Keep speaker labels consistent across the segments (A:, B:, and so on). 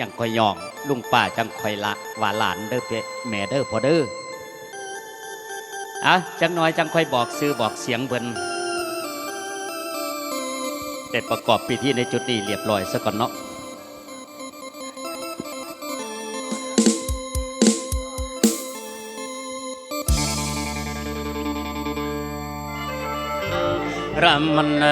A: จังคอยยองลุงป้าจังคอยละว่าหลานเด้อเปแม่เด้อพอเด้ออะจังน้อยจังคอยบอกซื้อบอกเสียงเบิ่นแต่ประกอบพิธีในจุดนี้เรียบร้อยซะก่อนเนาะรัมมันเน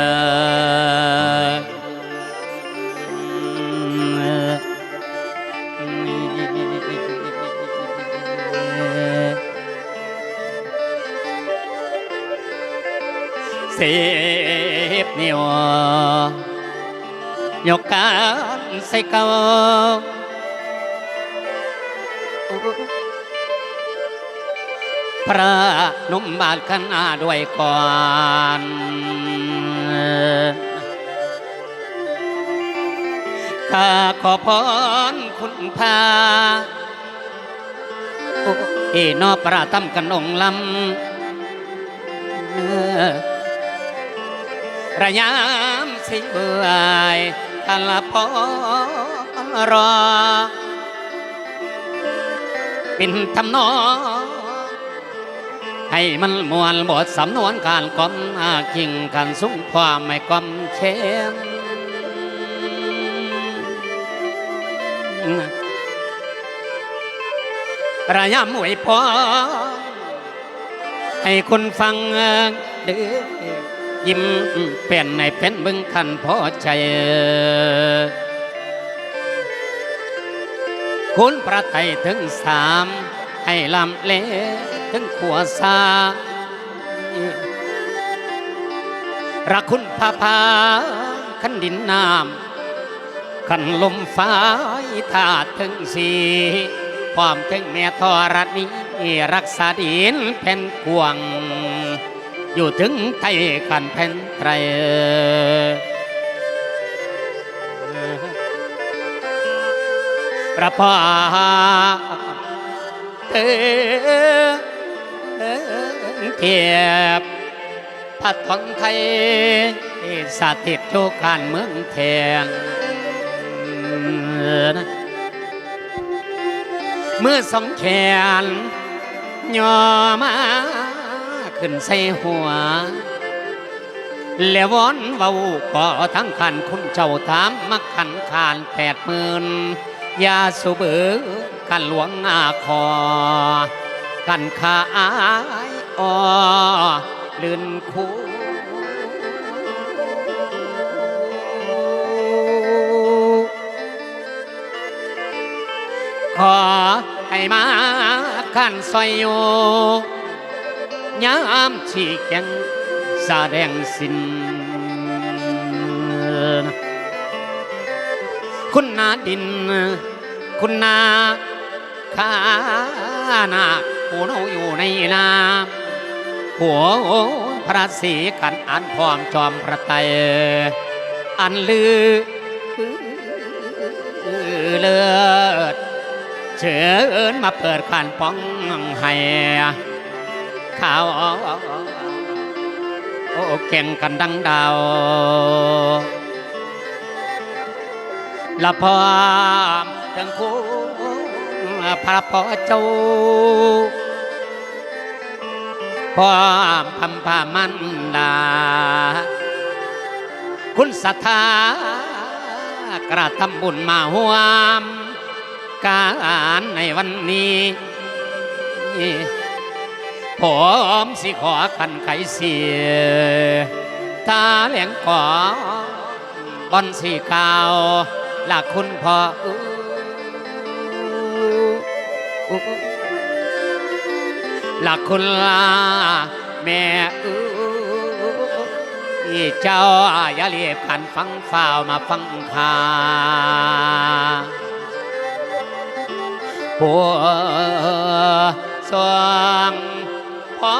A: สพนิวยกการใส่เกาพระนุ่มบาทขนาด้วยก่อนข้าขอพรคุณพาโอ้เอนอประทับกันองลำ ระยามสิเบื่อยกัละพอรอ เป็นทำนอง ให้มันมวลบทสำนวนการกลมอาคิงกันสุ่งความไม่กลมเชมระยำไว้พอให้คนฟังเดือ ยิ้มเป็นในเป็นบึงคันพอใจ คุณพระไทยถึงสามให้ลำเลถึงขัวซารักคุณพาพาขันดินน้ำขันลมฟ้าถาดถึงสีความถึงแม่ทอรันีรักษาดินแผ่นกวาง อยู่ถึงไทยกันแผ่นไตรประพาเเทียบพัดทองไทยสาธิตทุกการเมืองแทนเมื่อสองแขนย่อมา ขึ้นใส่หัว แล้ววอนเว้าก่อทั้งขันคุณเจ้าถามมักขันขานแปดหมื่นยาสุเบือกันหลวงอาคอ กันขาอายออลื่นคูขอให้มาขันซอยอยู่ ยามชีแกงแสดงสินคุณนาดิน คุณนาข้านาผู้เนาอยู่ในน้ำหัวพระศรีกันอันพร้อมจอมพระไตรอันลือเลิศเชิญมาเปิดขันป้องให้ ขาวโอ้เก่งกันดังดาวละพร้อมทั้งคู่พระพ่อเจ้าพร้อมพัมพามันดาคุณศรัทธากระทำบุญมาห่วมการในวันนี้ ผมสิขอกันไขเสียตาเหลียงก่อบอนสีกาวหลักคุณพ่อหลักคุณลาแม่อีเจ้าอย่าเรียบกันฟังฝ่าวมาฟังคาผัวสวง พ่อ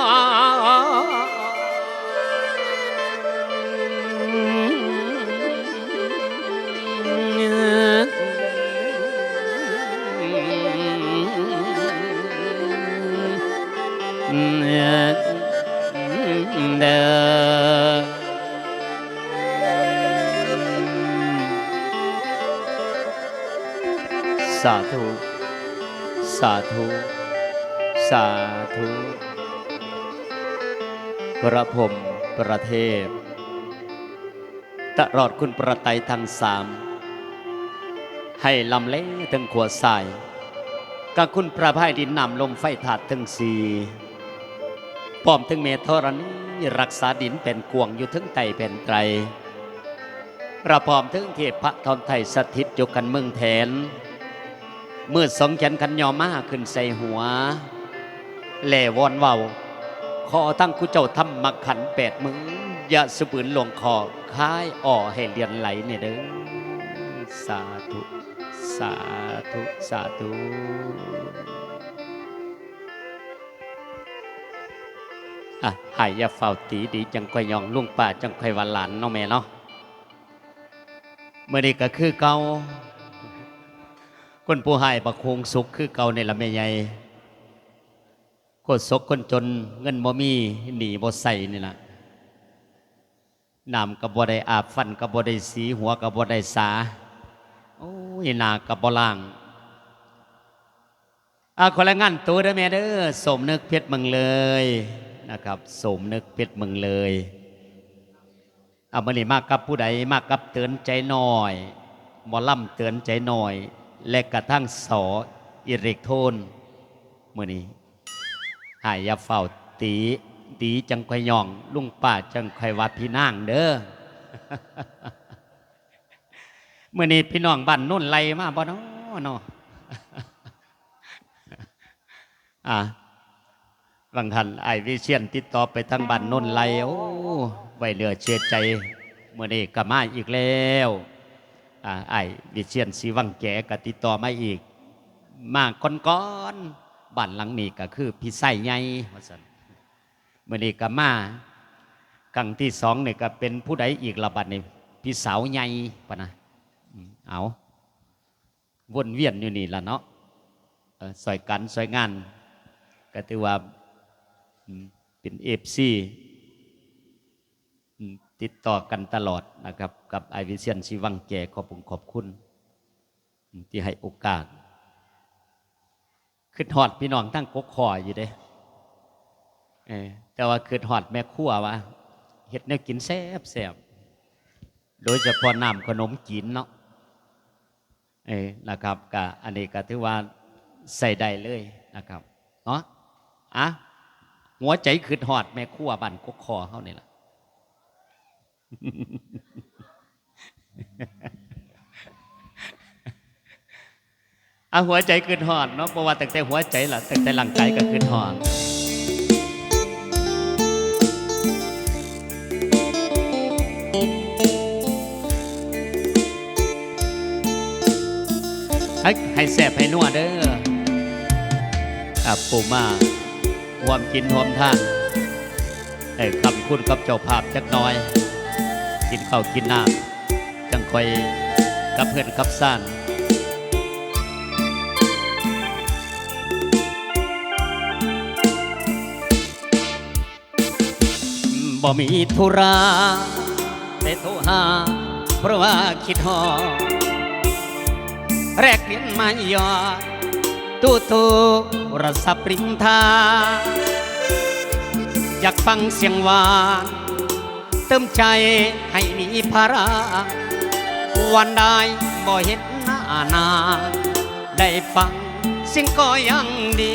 A: เด้อสาธุสาธุสาธุ พระพรมประเทพตลอดคุณประไตรทั้งสาม ให้ลำเล่ถึงขวดสายกับคุณพระพายดินนำลมไฟถาดถึงสีพร้อมถึงเมธรณีรักษาดินเป็นกวงอยู่ถึงไตเป็นไตรประพร้อมถึงเทพพระทอนไทยสถิตอยู่กันเมืองแทนเมืดสองแขนขันยอมาขึ้นใส่หัวแหล่วอนเว้า ขอตั้งคุเจ้าทำมักขันแปดมืออย่าสะบืนหลวงคอค้ายอ่อให้เลียนไหลเนี่ยเด้อสาธุสาธุสาธุอะหายยาเฝ้าตีดีจังค่อยยองลุงป่าจังค่อยวานหลานเนาะแม่เนาะเมื่อนี้ก็คือเก่าคนผู้ให้ประคงสุขคือเก่าในละแม่ใหญ่ คนศกคนจนเงินบ่มีหนีบ่ใส่นี่ล่ะน้ำกับบ่ได้อาบฟันกับบ่ได้สีหัวกับบ่ได้สาโอ้ยหนากับบ่ล่างอาคนละงานตัวเด้อแม่เด้อสมนึกเพชรมึงเลยนะครับสมนึกเพชรมึงเลยเอามานี่มากกับผู้ใดมากกับเตือนใจหน่อยหมอล่ำเตือนใจหน่อย และกระทั่งสออิเล็กโทนมื่อนี้ หายอยาเฝ้าตีตีจังคอยย่อง ลุงป้าจังคอยวัดพี่นางเด้อเมื่อนี้พี่น้องบ้านนุ่นไล่มาบ่เนาะเนาะอะบางท่านไอวิเชียนติดต่อไปทางบ้านนุ่นไล่โอ้ไว้เหลือเชื่อใจเมื่อนี้ก็มาอีกแล้วอ่าไอวิเชียนสีวังแกก็ติดต่อมาอีก มาก้อนๆ บ้านหลังนี้ก็คือพี่ไส้ใหญ่ว่าซั่นเมื่อนี้ก็มากังที่สองเนี่ยก็เป็นผู้ใดอีกละบัดนี่พี่สาวใหญ่ปะนะเอาวนเวียนอยู่นี่ละเนาะเอยกันซอยงาน ก็ถือว่าเป็นเอฟซีติดต่อกันตลอดนะครับ กับไอวิเชียนชีวังแก่ขอบคุณขอบคุณ ที่ให้โอกาส ขึ้นหอดพี่น้องตั้งกกคออยู่เด้เออแต่ว่าขึ้นหอดแม่ครัวว่าเฮ็ดแนวกินแซ่บแซ่บโดยเฉพาะน้ำขนมจีนเนาะเออนะครับกะอันนี้ก็ถือว่าใส่ได้เลยนะครับเนาะอะหัวใจขึ้นหอดแม่ครัวบันกกคอเขานี่แหละ อะหัวใจขึ้นหอดเนาะเพราะว่าตั้งแต่หัวใจล่ะตั้งแต่หลังใจก็ขึ้นหอดให้ให้แสบให้นัวเด้ออะปูมาหวมกินหวมท่านเอ้คำคุณกับเจ้าภาพจักน้อย กินข้าวกินน้ำจังคอยกับเพื่อนกับซ่าน บ่มีธุระแต่โทรหา เพราะว่าคิดหอแรกเปลี่ยนมายอดตู้ตูรศัพท์ริมทางอยากฟังเสียงหวาน เติมใจให้มีภาระวันใดบ่เห็นหน้านาได้ฟังเสิ่งก็ยังดี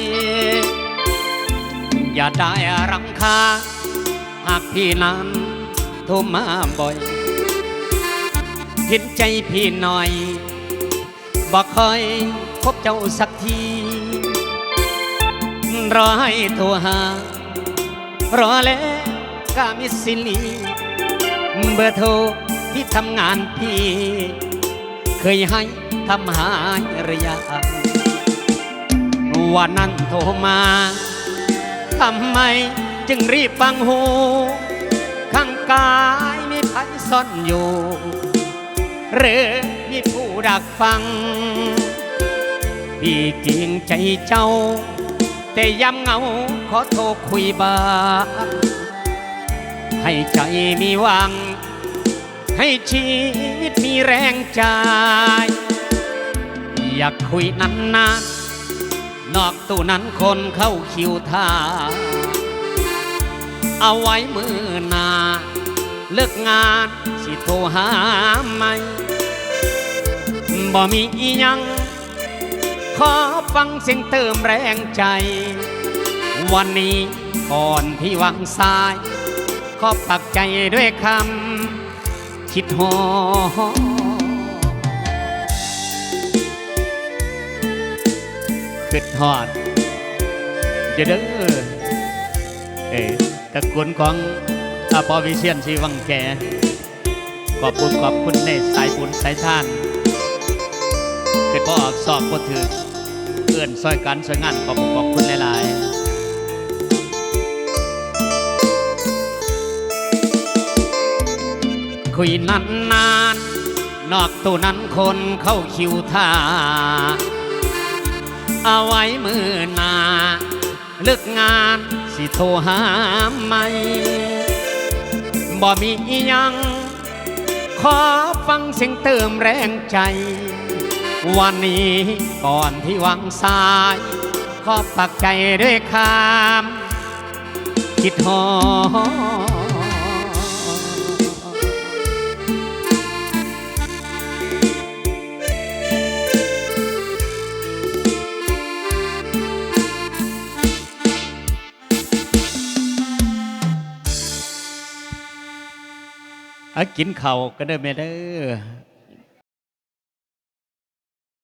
A: อย่าได้รังคาญ หากพี่นั้นโทรมาบ่อยเห็นใจพี่หน่อย บอกเคยพบเจ้าสักทีรอให้โทรหารอแล้วก็มิสิลีเบอร์โทรที่ทำงานพี่ เคยให้ทำหายระยะวันนั้นโทรมาทำไม จึงรีบฟังหู ข้างกายมีภัยซ่อนอยู่ หรือมีผู้ดักฟัง พี่เกียงใจเจ้า แต่ย้ำเงาขอโทรคุยบ้างให้ใจมีหวัง ให้ชีวิตมีแรงใจ อยากคุยนานๆนอกตู้นั้นคนเข้าคิวท่า เอาไว้มือนาเลิกงานสิโทรหาไหมบ่มีอียัง ขอฟังเสียงเติมแรงใจ วันนี้ก่อนที่วังซ้าย ขอปักใจด้วยคำคิดหอคิดฮอดเดี๋ยวเด้อเอ้ย ตระกูลของอาปอวิเชียนชีวังแกขอบคุณขอบคุณในสายบุญสายท่านเกิดพอออกสอบก็ถือเอื้อนซอยกันซอยงานขอบคุณขอบคุณหลายๆคุยนานนานนอกตู้นั้นคนเข้าคิวท่า เอาไว้มือหนา เลิกงานสิโทรหาไหมบ่มียัง ขอฟังเสียงเติมแรงใจ วันนี้ก่อนที่วังสาย ขอปักใจด้วยคำคิดหอ อกินเข่าวก็ได้อแม่เด้อ